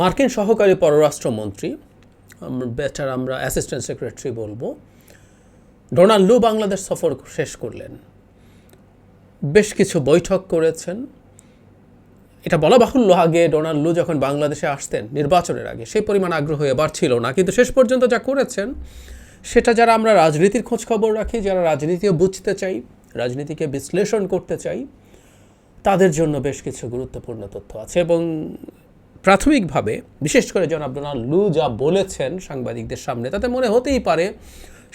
মার্কিন সহকারী পররাষ্ট্রমন্ত্রী বেটার আমরা অ্যাসিস্ট্যান্ট সেক্রেটারি বলব, ডোনাল্ড লু বাংলাদেশ সফর শেষ করলেন। বেশ কিছু বৈঠক করেছেন। এটা বলা বাহুল্য আগে ডোনাল্ড লু যখন বাংলাদেশে আসতেন নির্বাচনের আগে, সেই পরিমাণ আগ্রহ এবার ছিল না। কিন্তু শেষ পর্যন্ত যা করেছেন, সেটা যারা আমরা রাজনীতির খোঁজ খবর রাখি, যারা রাজনীতিও বুঝতে চাই, রাজনীতিকে বিশ্লেষণ করতে চাই, তাদের জন্য বেশ কিছু গুরুত্বপূর্ণ তথ্য আছে এবং প্রাথমিকভাবে, বিশেষ করে জনাব ডোনাল্ড লু যা বলেছেন সাংবাদিকদের সামনে, তাতে মনে হতেই পারে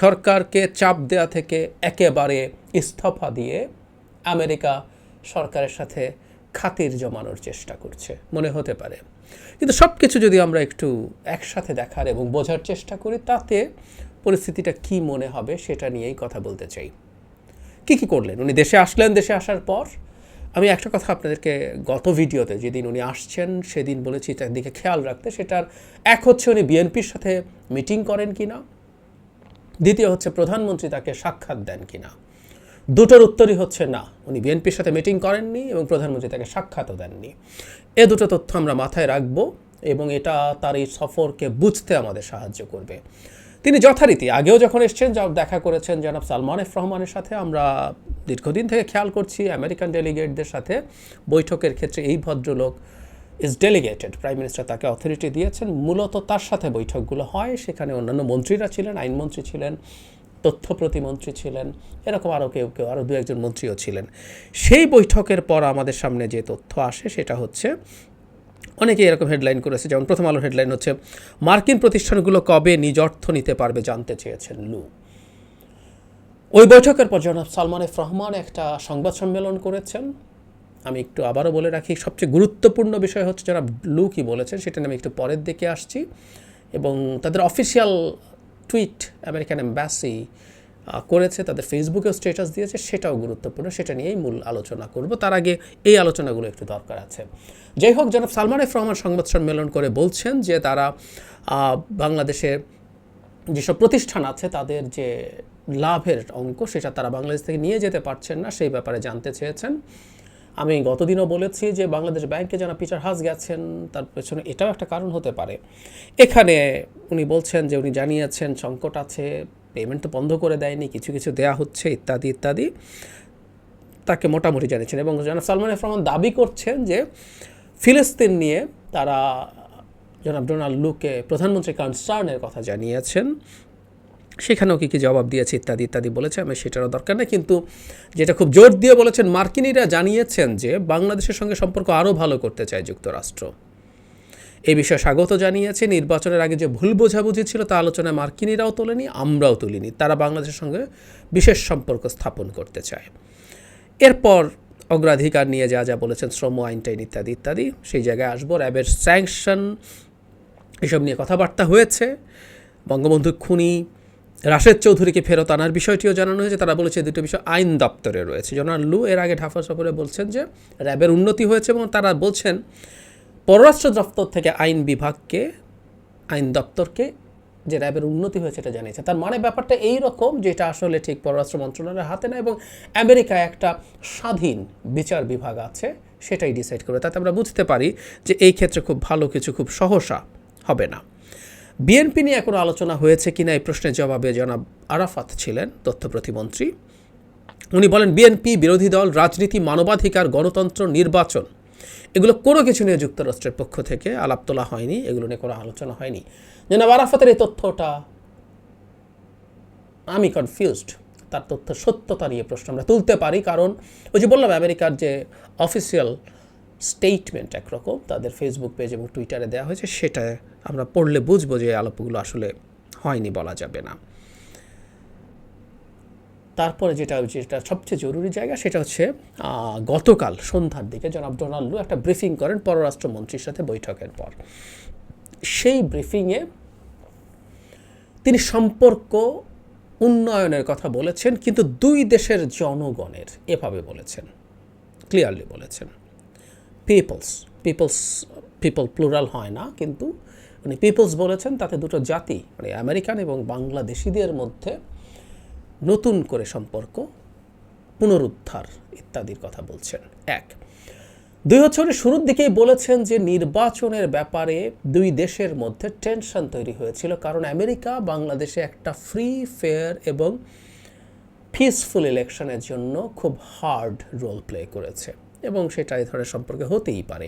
সরকারকে চাপ দেয়া থেকে একেবারে ইস্তফা দিয়ে আমেরিকা সরকারের সাথে খাতির জমানোর চেষ্টা করছে, মনে হতে পারে। কিন্তু সব কিছু যদি আমরা একটু একসাথে দেখার এবং বোঝার চেষ্টা করি, তাতে পরিস্থিতিটা কি মনে হবে সেটা নিয়েই কথা বলতে চাই। কি কি করলেন? উনি দেশে আসলেন, দেশে আসার পর? আমি একটা কথা আপনাদেরকে গত ভিডিওতে যেদিন উনি আসছেন, সেদিন বলেছি তার দিকে খেয়াল রাখতে, সেটার এক হচ্ছে উনি বিএনপির সাথে মিটিং করেন কি না দ্বিতীয় হচ্ছে প্রধানমন্ত্রী তাকে সাক্ষাৎ দেন কি না দুটোর উত্তরই হচ্ছে না, উনি বিএনপির সাথে মিটিং করেননি এবং প্রধানমন্ত্রী তাকে সাক্ষাৎও দেননি। এ দুটো তথ্য আমরা মাথায় রাখব এবং এটা তার এই সফরকে বুঝতে আমাদের সাহায্য করবে। তিনি যথারীতি আগেও যখন এসছেন দেখা করেছেন জনাব সালমান এফ রহমানের সাথে, আমরা দীর্ঘদিন থেকে খেয়াল করছি আমেরিকান ডেলিগেটদের সাথে বৈঠকের ক্ষেত্রে এই ভদ্রলোক ইজ ডেলিগেটেড প্রাইম মিনিস্টার তাকে অথরিটি দিয়েছেন। মূলত তার সাথে বৈঠকগুলো হয়, সেখানে অন্যান্য মন্ত্রীরা ছিলেন, আইনমন্ত্রী ছিলেন, তথ্য প্রতিমন্ত্রী ছিলেন, এরকম আরও কেউ কেউ আরও দু একজন মন্ত্রীও ছিলেন। সেই বৈঠকের পর আমাদের সামনে যে তথ্য আসে, সেটা হচ্ছে অনেকে এরকম হেডলাইন করেছে, যেমন প্রথম আলোর হেডলাইন হচ্ছে, মার্কিন প্রতিষ্ঠানগুলো কবে নিজ অর্থ নিতে পারবে জানতে চেয়েছেন লু। ওই বৈঠকের পর জনাব সালমান এফ রহমান একটা সংবাদ সম্মেলন করেছেন। আমি একটু আবারও বলে রাখি, সবচেয়ে গুরুত্বপূর্ণ বিষয় হচ্ছে যারা লু কি বলেছেন, সেটা নিয়ে আমি একটু পরের দিকে আসছি। এবং তাদের অফিসিয়াল টুইট আমেরিকান এম্বাসি করেছে, তাদের ফেসবুকেও স্ট্যাটাস দিয়েছে, সেটাও গুরুত্বপূর্ণ, সেটা নিয়েই মূল আলোচনা করব। তার আগে এই আলোচনাগুলো একটু দরকার আছে। যাই হোক, জনাব সালমান এফ রহমান সংবাদ সম্মেলন করে বলছেন যে তারা বাংলাদেশের যেসব প্রতিষ্ঠান আছে, তাদের যে লাভের অঙ্ক, সেটা তারা বাংলাদেশ থেকে নিয়ে যেতে পারছেন না, সেই ব্যাপারে জানতে চেয়েছেন। আমি গতদিনও বলেছি যে বাংলাদেশ ব্যাংকে যারা পিচার হাস গেছেন, তার পেছনে এটাও একটা কারণ হতে পারে। এখানে উনি বলছেন যে, উনি জানিয়েছেন, সংকট আছে পেমেন্ট তো বন্ধ করে দেয়নি, কিছু কিছু দেয়া হচ্ছে, ইত্যাদি ইত্যাদি। তাকে মোটামুটি জানিয়েছেন এবং জনাব সালমান রহমান দাবি করছেন যে ফিলিস্তিন নিয়ে তারা জনাব ডোনাল্ড লুকে প্রধানমন্ত্রী কনসার্নের কথা জানিয়েছেন। সেখানেও কী কী জবাব দিয়েছে, ইত্যাদি ইত্যাদি বলেছে, আমি সেটারও দরকার নেই। কিন্তু যেটা খুব জোর দিয়ে বলেছেন, মার্কিনিরা জানিয়েছেন যে বাংলাদেশের সঙ্গে সম্পর্ক আরও ভালো করতে চায় যুক্তরাষ্ট্র। এই বিষয়ে স্বাগত জানিয়েছে, নির্বাচনের আগে যে ভুল বোঝাবুঝি ছিল তা আলোচনায় মার্কিনিরাও তোলেনি, আমরাও তুলিনি। তারা বাংলাদেশের সঙ্গে বিশেষ সম্পর্ক স্থাপন করতে চায়। এরপর অগ্রাধিকার নিয়ে যা যা বলেছেন, শ্রম আইনটাইন ইত্যাদি ইত্যাদি, সেই জায়গায় আসব। র্যাবের স্যাংশন, এসব নিয়ে কথাবার্তা হয়েছে। বঙ্গবন্ধু খুনি রাশেদ চৌধুরীকে ফেরত আনার বিষয়টিও জানানো হয়েছে। তারা বলেছে দুটো বিষয় আইন দপ্তরে রয়েছে। জনার লু এর আগে ঢাফা সফরে বলছেন যে, র্যাবের উন্নতি হয়েছে এবং তারা বলছেন পররাষ্ট্র দপ্তর থেকে আইন বিভাগকে, আইন দপ্তরকে যে র্যাবের উন্নতি হয়েছে এটা জানিয়েছে। তার মানে ব্যাপারটা এই রকম যেটা আসলে ঠিক পররাষ্ট্র মন্ত্রণালয়ের হাতে না এবং আমেরিকায় একটা স্বাধীন বিচার বিভাগ আছে, সেটাই ডিসাইড করবে। তাতে আমরা বুঝতে পারি যে এই ক্ষেত্রে খুব ভালো কিছু খুব সহসা হবে না। বিএনপি নিয়ে কোনো আলোচনা হয়েছে কিনা এই প্রশ্নের জবাবে জনাব আরাফাত ছিলেন তথ্য প্রতিমন্ত্রী। উনি বলেন, বিএনপি, বিরোধী দল, রাজনীতি, মানবাধিকার, গণতন্ত্র, নির্বাচন এগুলো কোনো কিছু নিয়ে যুক্তরাষ্ট্রের পক্ষ থেকে আলাপ তোলা হয়নি, এগুলো নিয়ে কোনো আলোচনা হয়নি। জনাব আরাফাতের এই তথ্যটা আমি কনফিউজড তার তথ্য সত্যতা নিয়ে প্রশ্ন আমরা তুলতে পারি, কারণ ওই যে বললাম, আমেরিকার যে অফিসিয়াল স্টেটমেন্ট একরকম, তাদের ফেসবুক পেজ এবং টুইটারে দেওয়া হয়েছে, সেটা আমরা পড়লে বুঝব যে আলোপগুলো আসলে হয়নি বলা যাবে না। তারপরে যেটা যেটা সবচেয়ে জরুরি জায়গা, সেটা হচ্ছে গতকাল সন্ধ্যার দিকে জনাব ডোনাল্ডু একটা ব্রিফিং করেন পররাষ্ট্রমন্ত্রীর সাথে বৈঠকের পর। সেই ব্রিফিংয়ে তিনি সম্পর্ক উন্নয়নের কথা বলেছেন, কিন্তু দুই দেশের জনগণের এভাবে বলেছেন ক্লিয়ারলি বলেছেন। পিপলস পিপলস পিপল প্লুরাল হয় না, কিন্তু উনি পিপলস বলেছেন, তাতে দুটো জাতি মানে আমেরিকান এবং বাংলাদেশিদের মধ্যে নতুন করে সম্পর্ক, পুনরুদ্ধার ইত্যাদির কথা বলছেন। এক, দুই বছরের শুরুর দিকেই বলেছেন যে নির্বাচনের ব্যাপারে দুই দেশের মধ্যে টেনশন তৈরি হয়েছিল, কারণ আমেরিকা বাংলাদেশে একটা ফ্রি, ফেয়ার এবং পিসফুল ইলেকশনের জন্য খুব হার্ড রোল প্লে করেছে এবং সেটা এই ধরনের সম্পর্কে হতেই পারে।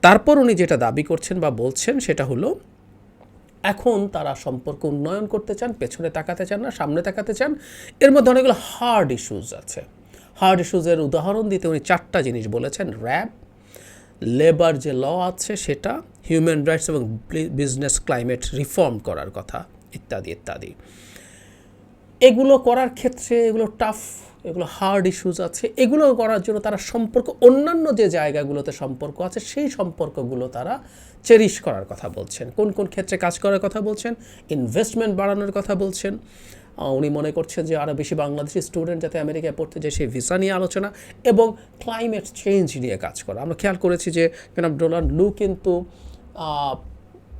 তারপর উনি যেটা দাবি করছেন বা বলছেন সেটা হলো এখন তারা সম্পর্ক উন্নয়ন করতে চান, পেছনে তাকাতে চান না, সামনে তাকাতে চান। এর মধ্যে অনেকগুলো হার্ড ইস্যুজ আছে। হার্ড ইস্যুজের উদাহরণ দিতে উনি চারটা জিনিস বলেছেন। র্যাব লেবার যে ল আছে সেটা হিউম্যান রাইটস এবং বিজনেস ক্লাইমেট রিফর্ম করার কথা, ইত্যাদি ইত্যাদি। এগুলো করার ক্ষেত্রে এগুলো টাফ এগুলো হার্ড ইস্যুজ আছে, এগুলো করার জন্য তারা সম্পর্ক, অন্যান্য যে জায়গাগুলোতে সম্পর্ক আছে, সেই সম্পর্কগুলো তারা চেরিশ করার কথা বলছেন। কোন কোন ক্ষেত্রে কাজ করার কথা বলছেন? ইনভেস্টমেন্ট বাড়ানোর কথা বলছেন। উনি মনে করছেন যে আরও বেশি বাংলাদেশি স্টুডেন্ট যাতে আমেরিকায় পড়তে যায়, সেই ভিসা নিয়ে আলোচনা এবং ক্লাইমেট চেঞ্জ নিয়ে কাজ করা। আমরা খেয়াল করেছি যে জনাব ডোনাল্ড লু কিন্তু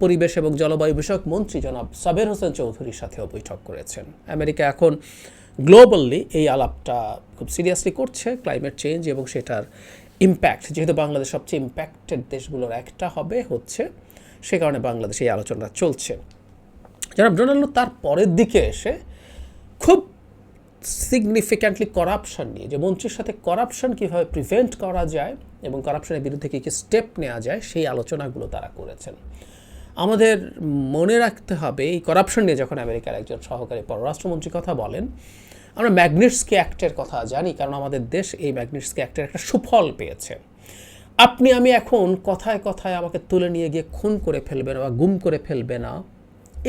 পরিবেশ এবং জলবায়ু বিষয়ক মন্ত্রী জনাব সাবের হোসেন চৌধুরীর সাথেও বৈঠক করেছেন। আমেরিকা এখন গ্লোবালি এই আলাপটা খুব সিরিয়াসলি করছে ক্লাইমেট চেঞ্জ এবং সেটার ইম্প্যাক্ট যেহেতু বাংলাদেশ সবচেয়ে ইম্প্যাক্টেড দেশগুলোর একটা হবে, হচ্ছে সে কারণে বাংলাদেশে এই আলোচনা চলছে। জনাব ডোনাল্ড, তার পরের দিকে এসে খুব সিগনিফিক্যান্টলি করাপশন নিয়ে, যে মন্ত্রীর সাথে করাপশন কীভাবে প্রিভেন্ট করা যায় এবং করাপশনের বিরুদ্ধে কী কী স্টেপ নেওয়া যায়, সেই আলোচনাগুলো তারা করেছেন। আমাদের মনে রাখতে হবে, এই করাপশন নিয়ে যখন আমেরিকার একজন সহকারী পররাষ্ট্রমন্ত্রী কথা বলেন আমরা ম্যাগনিটসকি অ্যাক্টের কথা জানি, কারণ আমাদের দেশ এই ম্যাগনিটসকি অ্যাক্টের একটা সুফল পেয়েছে। আপনি, আমি এখন কথায় কথায় আমাকে তুলে নিয়ে গিয়ে খুন করে ফেলবে না বা গুম করে ফেলবে না,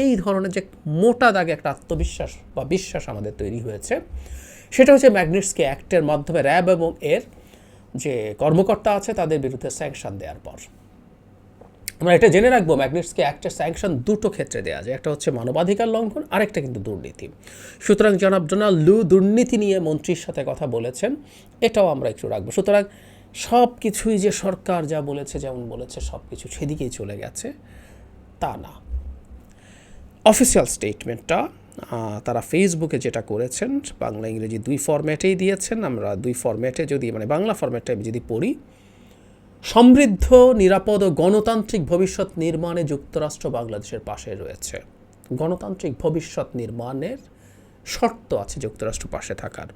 এই ধরনের যে মোটা দাগে একটা আত্মবিশ্বাস বা বিশ্বাস আমাদের তৈরি হয়েছে, সেটা হচ্ছে ম্যাগনিটসকি অ্যাক্টের মাধ্যমে র্যাব এবং এর যে কর্মকর্তা আছে, তাদের বিরুদ্ধে স্যাংশন দেওয়ার পর। আমরা এটা জেনে রাখব, ম্যাগনেটসকে একটা স্যাংশন দুটো ক্ষেত্রে দেওয়া যায়। একটা হচ্ছে মানবাধিকার লঙ্ঘন, আরেকটা কিন্তু দুর্নীতি। সুতরাং জনাব ডোনাল্ড লু দুর্নীতি নিয়ে মন্ত্রীর সাথে কথা বলেছেন, এটাও আমরা একটু রাখব। সুতরাং সব কিছুই যে সরকার যা বলেছে, যেমন বলেছে সব কিছু সেদিকেই চলে গেছে, তা না। অফিসিয়াল স্টেটমেন্টটা তারা ফেসবুকে যেটা করেছেন, বাংলা ইংরেজি দুই ফরম্যাটেই দিয়েছেন। আমরা দুই ফরম্যাটে যদি মানে বাংলা ফরম্যাটে আমি যদি পড়ি সমৃদ্ধ, নিরাপদ ও গণতান্ত্রিক ভবিষ্যৎ নির্মাণে যুক্তরাষ্ট্র বাংলাদেশের পাশে রয়েছে। গণতান্ত্রিক ভবিষ্যৎ নির্মাণের শর্ত আছে যুক্তরাষ্ট্র পাশে থাকার।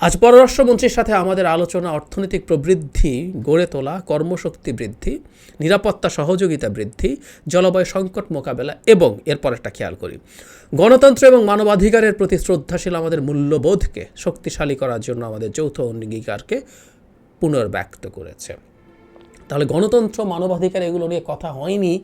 আজ পররাষ্ট্রমন্ত্রীর সাথে আমাদের আলোচনা, অর্থনৈতিক প্রবৃদ্ধি গড়ে তোলা, কর্মশক্তি বৃদ্ধি, নিরাপত্তা সহযোগিতা বৃদ্ধি, জলবায়ু সংকট মোকাবেলা এবং এরপর একটা খেয়াল করি। গণতন্ত্র এবং মানবাধিকারের প্রতি শ্রদ্ধাশীল আমাদের মূল্যবোধকে শক্তিশালী করার জন্য আমাদের যৌথ অঙ্গীকারকে পুনর্ব্যক্ত করেছে। তাহলে গণতন্ত্র, মানবাধিকার এগুলো নিয়ে কথা হয়নি।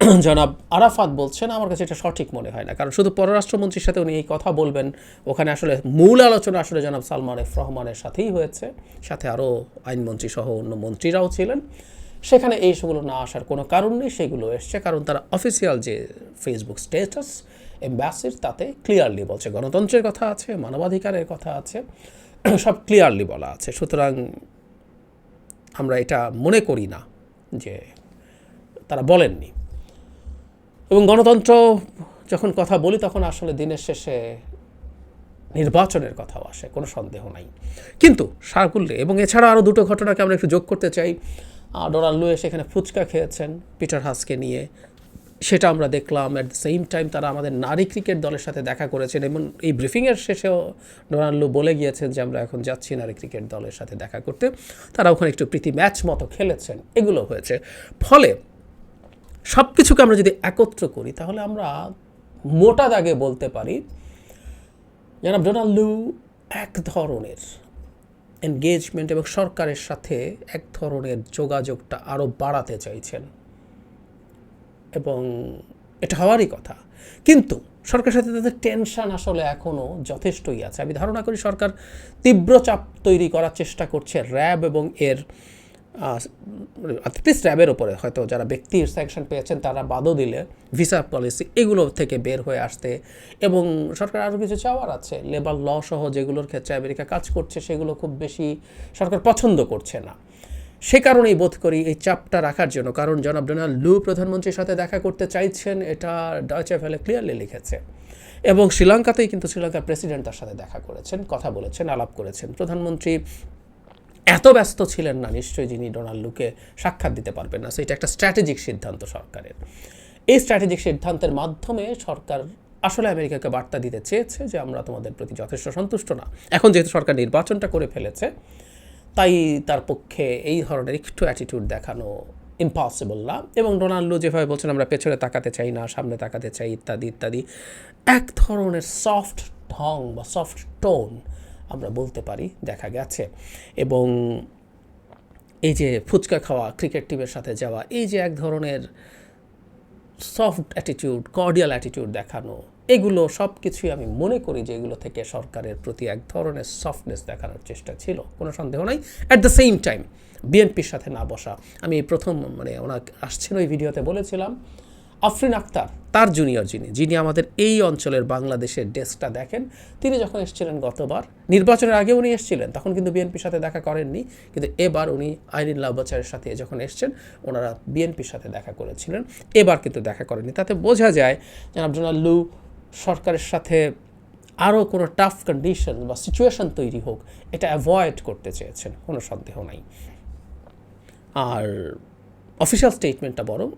জনাব আরাফাত বলছেন, আমার কাছে এটা সঠিক মনে হয় না। কারণ শুধু পররাষ্ট্রমন্ত্রীর সাথে উনি এই কথা বলবেন, ওখানে আসলে মূল আলোচনা আসলে জনাব সালমান এফ রহমানের সাথেই হয়েছে। সাথে আরও আইনমন্ত্রী সহ অন্য মন্ত্রীরাও ছিলেন। সেখানে এই সেগুলো না আসার কোনো কারণ নেই, সেগুলো এসছে। কারণ তারা অফিসিয়াল যে ফেসবুক স্টেটাস এম্বাসির তাতে ক্লিয়ারলি বলছে। গণতন্ত্রের কথা আছে, মানবাধিকারের কথা আছে, সব ক্লিয়ারলি বলা আছে। সুতরাং আমরা এটা মনে করি না যে তারা বলেননি। এবং গণতন্ত্র যখন কথা বলি তখন আসলে দিনের শেষে নির্বাচনের কথাও আসে, কোনো সন্দেহ নাই। কিন্তু সারকুল্লে এবং এছাড়া আরও দুটো ঘটনাকে আমরা একটু যোগ করতে চাই। ডোনাল্ড লুয়ে সেখানে ফুচকা খেয়েছেন, পিটার হাসকে নিয়ে। সেটা আমরা দেখলাম। অ্যাট দ্য সেম টাইম তারা আমাদের নারী ক্রিকেট দলের সাথে দেখা করেছেন এবং এই ব্রিফিংয়ের শেষেও ডোনাল্ড বলে গিয়েছেন যে, আমরা এখন যাচ্ছি নারী ক্রিকেট দলের সাথে দেখা করতে। তারা ওখানে একটু প্রীতি ম্যাচ মতো খেলেছেন। এগুলো হয়েছে। ফলে সব কিছুকে আমরা যদি একত্র করি, তাহলে আমরা মোটা দাগে বলতে পারি, জনাব ডোনাল্ড এক ধরনের এনগেজমেন্ট এবং সরকারের সাথে এক ধরনের যোগাযোগটা আরও বাড়াতে চাইছেন। এবং এটা হওয়ারই কথা। কিন্তু সরকারের সাথে তাদের টেনশন আসলে এখনও যথেষ্টই আছে। আমি ধারণা করি সরকার তীব্র চাপ তৈরি করার চেষ্টা করছে র্যাব এবং এর অ্যাটলিস্ট র্যাবের ওপরে। হয়তো যারা ব্যক্তির স্যাংশন পেয়েছেন তারা বাদও দিলে। ভিসা পলিসি এগুলো থেকে বের হয়ে আসতে এবং সরকার আরও কিছু চাওয়ার আছে। লেবার ল সহ যেগুলোর ক্ষেত্রে আমেরিকা কাজ করছে সেগুলো খুব বেশি সরকার পছন্দ করছে না। সে কারণেই বোধ করি এই চাপটা রাখার জন্য। কারণ জনাব ডোনাল্ড লু প্রধানমন্ত্রীর সাথে দেখা করতে চাইছেন, এটা ডয়চে ভ্যালে ক্লিয়ারলি লিখেছে। এবং শ্রীলঙ্কাতেই কিন্তু শ্রীলঙ্কার প্রেসিডেন্ট তার সাথে দেখা করেছেন, কথা বলেছেন, আলাপ করেছেন। প্রধানমন্ত্রী এত ব্যস্ত ছিলেন না, নিশ্চয়ই যিনি ডোনাল্ড লুকে সাক্ষাৎ দিতে পারবেন না। সো এটা একটা স্ট্র্যাটেজিক সিদ্ধান্ত সরকারের। এই স্ট্র্যাটেজিক সিদ্ধান্তের মাধ্যমে সরকার আসলে আমেরিকাকে বার্তা দিতে চেয়েছে যে আমরা তোমাদের প্রতি যথেষ্ট সন্তুষ্ট না। এখন যেহেতু সরকার নির্বাচনটা করে ফেলেছে তাই তার পক্ষে এই ধরনের একটু অ্যাটিটিউড দেখানো ইম্পসিবল না। এবং ডোনাল্ডো যেভাবে বলছেন, আমরা পেছনে তাকাতে চাই না, সামনে তাকাতে চাই, ইত্যাদি ইত্যাদি। এক ধরনের সফট ঢং বা সফট টোন আমরা বলতে পারি, দেখা গেছে। এবং এই যে ফুচকা খাওয়া ক্রিকেট টিমের সাথে যাওয়া, এই যে এক ধরনের সফট অ্যাটিটিউড কর্ডিয়াল অ্যাটিটিউড দেখানো এগুলো সব কিছুই আমি মনে করি যে এগুলো থেকে সরকারের প্রতি এক ধরনের সফটনেস দেখানোর চেষ্টা ছিল, কোনো সন্দেহ নাই। অ্যাট দ্য সেম টাইম বিএনপির সাথে না বসা, আমি প্রথম মানে ওনার আসছেন ওই ভিডিওতে বলেছিলাম, আফরিন আক্তার তার জুনিয়র যিনি যিনি আমাদের এই অঞ্চলের বাংলাদেশের ডেস্কটা দেখেন, তিনি যখন এসেছিলেন গতবার, নির্বাচনের আগে উনি এসেছিলেন, তখন কিন্তু বিএনপির সাথে দেখা করেননি, কিন্তু এবার উনি আইরিন লাভবাচারের সাথে যখন এসছেন, ওনারা বিএনপির সাথে দেখা করেছিলেন, এবার কিন্তু দেখা করেননি। তাতে বোঝা যায় যে আব্দুল লু সরকারের সাথে আরও কোনো টাফ কন্ডিশন বা সিচুয়েশন তৈরি হোক, এটা অ্যাভয়েড করতে চেয়েছেন, কোনো সন্দেহ নাই। আর অফিসিয়াল স্টেটমেন্টটা বরং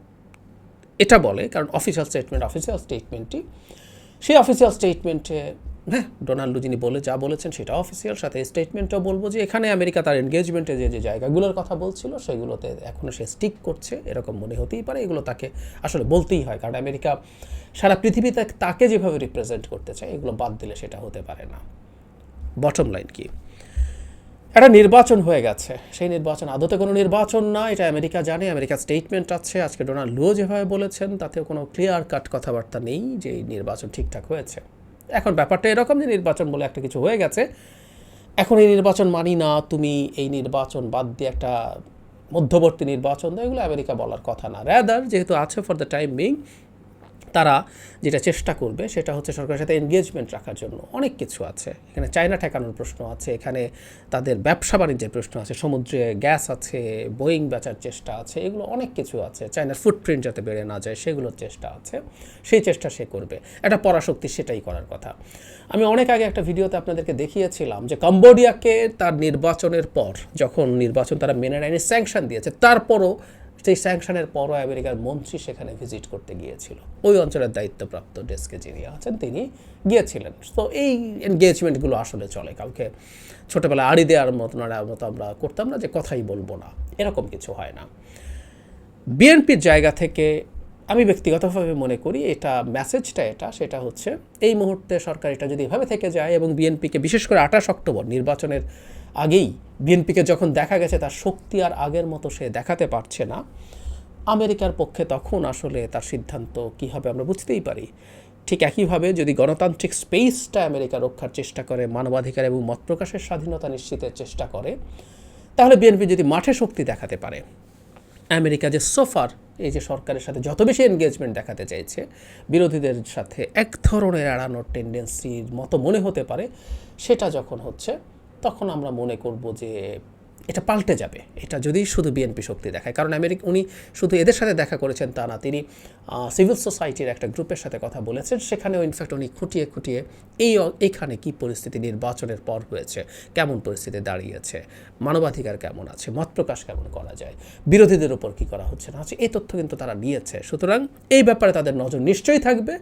এটা বলে, কারণ অফিসিয়াল স্টেটমেন্ট অফিসিয়াল স্টেটমেন্টটি সেই অফিসিয়াল স্টেটমেন্টে হ্যাঁ ডোনাল্ডো যিনি বলে যা বলেছেন সেটা অফিসিয়াল সাথে স্টেটমেন্টটাও বলব যে এখানে আমেরিকা তার এনগেজমেন্টে যে যে জায়গাগুলোর কথা বলছিল, সেগুলোতে এখনও সে স্টিক করছে, এরকম মনে হতেই পারে, এগুলো তাকে আসলে বলতেই হয়, কারণ আমেরিকা সারা পৃথিবীতে তাকে যেভাবে রিপ্রেজেন্ট করতে চায়, এগুলো বাদ দিলে সেটা হতে পারে না। বটম লাইন কি? একটা নির্বাচন হয়ে গেছে, সেই নির্বাচন আদতে কোনো নির্বাচন না, এটা আমেরিকা জানে আমেরিকার স্টেটমেন্ট আছে, আজকে ডোনাল্ড লুও যেভাবে বলেছেন, তাতেও কোনো ক্লিয়ার কাট কথাবার্তা নেই যে এই নির্বাচন ঠিকঠাক হয়েছে। এখন ব্যাপারটা এরকম যে নির্বাচন বলে একটা কিছু হয়ে গেছে। এখন এই নির্বাচন মানি না, তুমি এই নির্বাচন বাদ দিয়ে একটা মধ্যবর্তী নির্বাচন দাও, এগুলো আমেরিকা বলার কথা না। র্যাদার যেহেতু আছে ফর দ্য টাইম বিং তারা যেটা চেষ্টা করবে সেটা হচ্ছে সরকারের সাথে এনগেজমেন্ট রাখার জন্য। অনেক কিছু আছে। এখানে চায়না ঠেকানোর প্রশ্ন আছে, এখানে তাদের ব্যবসা বাণিজ্যের প্রশ্ন আছে, সমুদ্রে গ্যাস আছে বোয়িং বেচার চেষ্টা আছে, এগুলো অনেক কিছু আছে। চায়নার ফুটপ্রিন্ট যাতে বেড়ে না যায়, সেগুলোর চেষ্টা আছে। সেই চেষ্টা সে করবে। একটা পরাশক্তি সেটাই করার কথা। আমি অনেক আগে একটা ভিডিওতে আপনাদেরকে দেখিয়েছিলাম যে কম্বোডিয়াকে তার নির্বাচনের পর, যখন নির্বাচন তারা মেনে নেয়নি স্যাংশন দিয়েছে, তারপরও সেই স্যাংশনের পরও আমেরিকার মন্ত্রী সেখানে ভিজিট করতে গিয়েছিল। ওই অঞ্চলের দায়িত্বপ্রাপ্ত ডেস্কে যিনি আছেন, তিনি গিয়েছিলেন। তো এই এনগেজমেন্টগুলো আসলে চলে। কাউকে ছোটোবেলায় আড়ি দেওয়ার মতো মতো আমরা করতাম না যে কথাই বলব না। এরকম কিছু হয় না। বিএনপির জায়গা থেকে আমি ব্যক্তিগতভাবে মনে করি এটা মেসেজটা এটা, সেটা হচ্ছে এই মুহূর্তে সরকার এটা যদি এভাবে থেকে যায় এবং বিএনপিকে বিশেষ করে আঠাশ অক্টোবর নির্বাচনের আগেই বিএনপিকে যখন দেখা গেছে, তার শক্তি আর আগের মতো সে দেখাতে পারছে না। আমেরিকার পক্ষে তখন আসলে তার সিদ্ধান্ত কী হবে আমরা বুঝতেই পারি। ঠিক একইভাবে যদি গণতান্ত্রিক স্পেসটা আমেরিকা রক্ষার চেষ্টা করে, মানবাধিকার এবং মত প্রকাশের স্বাধীনতা নিশ্চিতের চেষ্টা করে, তাহলে বিএনপি যদি মাঠে শক্তি দেখাতে পারে, আমেরিকা যে সোফার এই যে সরকারের সাথে যত বেশি এনগেজমেন্ট দেখাতে চাইছে, বিরোধীদের সাথে এক ধরনের এড়ানোর টেন্ডেন্সির মতো মনে হতে পারে, সেটা যখন হচ্ছে তখন আমরা মনে করব যে এটা পাল্টে যাবে। এটা যদি শুধু বিএনপি শক্তি দেখায়। কারণ আমেরিকা উনি শুধু এদের সাথে দেখা করেছেন তা না, তিনি সিভিল সোসাইটির একটা গ্রুপের সাথে কথা বলেছেন। সেখানেও ইনফ্যাক্ট উনি খুঁটিয়ে খুঁটিয়ে এই এখানে কি পরিস্থিতি নির্বাচনের পর হয়েছে, কেমন পরিস্থিতি দাঁড়িয়েছে, মানবাধিকার কেমন আছে, মত প্রকাশ কেমন করা যায়, বিরোধীদের ওপর কী করা হচ্ছে না হচ্ছে এই তথ্য কিন্তু তারা নিয়েছে। সুতরাং এই ব্যাপারে তাদের নজর নিশ্চয়ই থাকবে।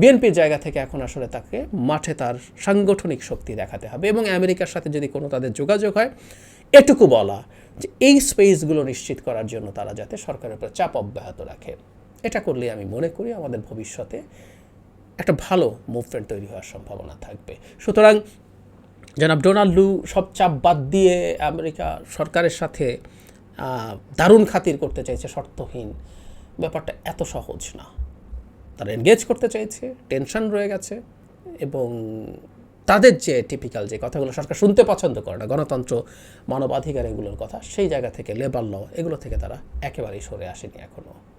বিএনপির জায়গা থেকে এখন আসলে তাকে মাঠে তার সাংগঠনিক শক্তি দেখাতে হবে এবং আমেরিকার সাথে যদি কোনো তাদের যোগাযোগ হয় এটুকু বলা যে এই স্পেসগুলো নিশ্চিত করার জন্য তারা যাতে সরকারের উপর চাপ অব্যাহত রাখে। এটা করলে আমি মনে করি আমাদের ভবিষ্যতে একটা ভালো মুভমেন্ট তৈরি হওয়ার সম্ভাবনা থাকবে। সুতরাং জনাব ডোনাল্ড লু সব চাপ বাদ দিয়ে আমেরিকা সরকারের সাথে দারুণ খাতির করতে চাইছে শর্তহীন। ব্যাপারটা এত সহজ না। তারা এনগেজ করতে চাইছে টেনশন রয়ে গেছে এবং তাদের যে টিপিক্যাল যে কথাগুলো সরকার শুনতে পছন্দ করে না, গণতন্ত্র, মানবাধিকার এগুলোর কথা, সেই জায়গা থেকে লেবার ল এগুলো থেকে তারা একেবারেই সরে আসেনি এখনও